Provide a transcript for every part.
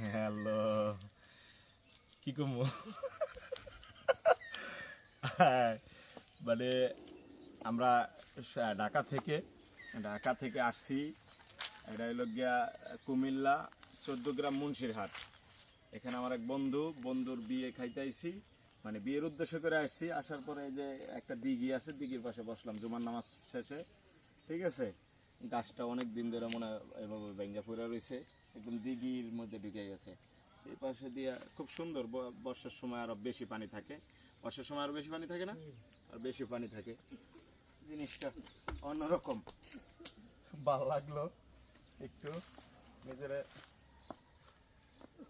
Hello. কি কমু? মানে আমরা ঢাকা থেকে ঢাকা থেকে আসছি। এটা হলো গিয়া কুমিল্লা, চোদ্দ গ্রাম মুন্সিরহাট। এখানে আমার এক বন্ধু, বন্ধুর বিয়ে খাইতে আইছি মানে বিয়ের উদ্দেশ্য করে আসছি। আসার পরে যে একটা দিঘি আছে, দিঘির পাশে বসলাম, জুমার নামাজ শেষে। ঠিক আছে? গাছটা অনেক দিন ধরে মনে এভাবে ভেঙ্গা পড়ে রয়েছে। একদম দিঘির মধ্যে গেছে এই পাশে দিয়ে খুব সুন্দর বর্ষার সময় আরও বেশি পানি থাকে। বর্ষার সময় আরও বেশি পানি থাকে না? আর বেশি পানি থাকে। জিনিসটা অন্যরকম। ভালো লাগল। একটু নিজের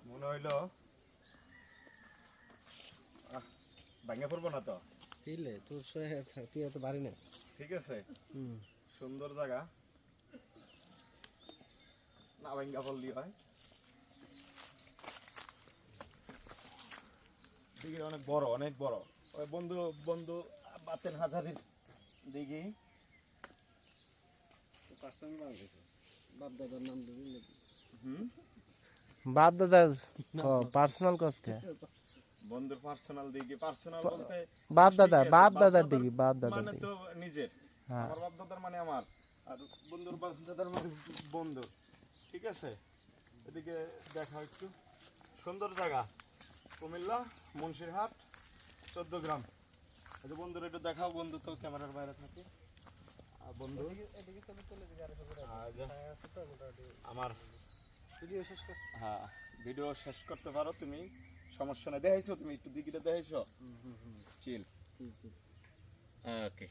মনে হইল আহ, ভেঙে পড়ব না তো? চিলে তোর তুই এত পারি না? ঠিক আছে। হুম। সুন্দর জায়গা। না ভেঙ্গা পড়লি হয়। দিঘি অনেক বড় অনেক বড়। ওই বন্ধু বন্ধু বাতেন হাজারের দিঘি। বাপ নাম দিবি নাকি হুম বাপ পার্সোনাল কসকে বন্ধুর পার্সোনাল দিঘি। পার্সোনাল বলতে বাপ দাদা বাপ দাদার দাদার দিকে বাপ দাদার মানে তো নিজের। হ্যাঁ। আমার বাপ দাদার মানে আমার। আর বন্ধুর বাপ দাদার মানে বন্ধু। ঠিক আছে? এদিকে দেখা একটু। সুন্দর জায়গা। কুমিল্লা। মুন্সিরহাট চোদ্দ গ্রাম। যে বন্ধুর একটু দেখাও বন্ধু তো ক্যামেরার বাইরে থাকে। আর বন্ধু? এদিকে ছবি তুলে দিবি আরে ছবি আর যে। আছে তো মোটামুটি আমার ভিডিও শেষ কর। হ্যাঁ ভিডিও শেষ করতে পারো তুমি সমস্যা নেই। দেখাইছো তুমি একটু দিকিটা দেখাইছো? চিল ওকে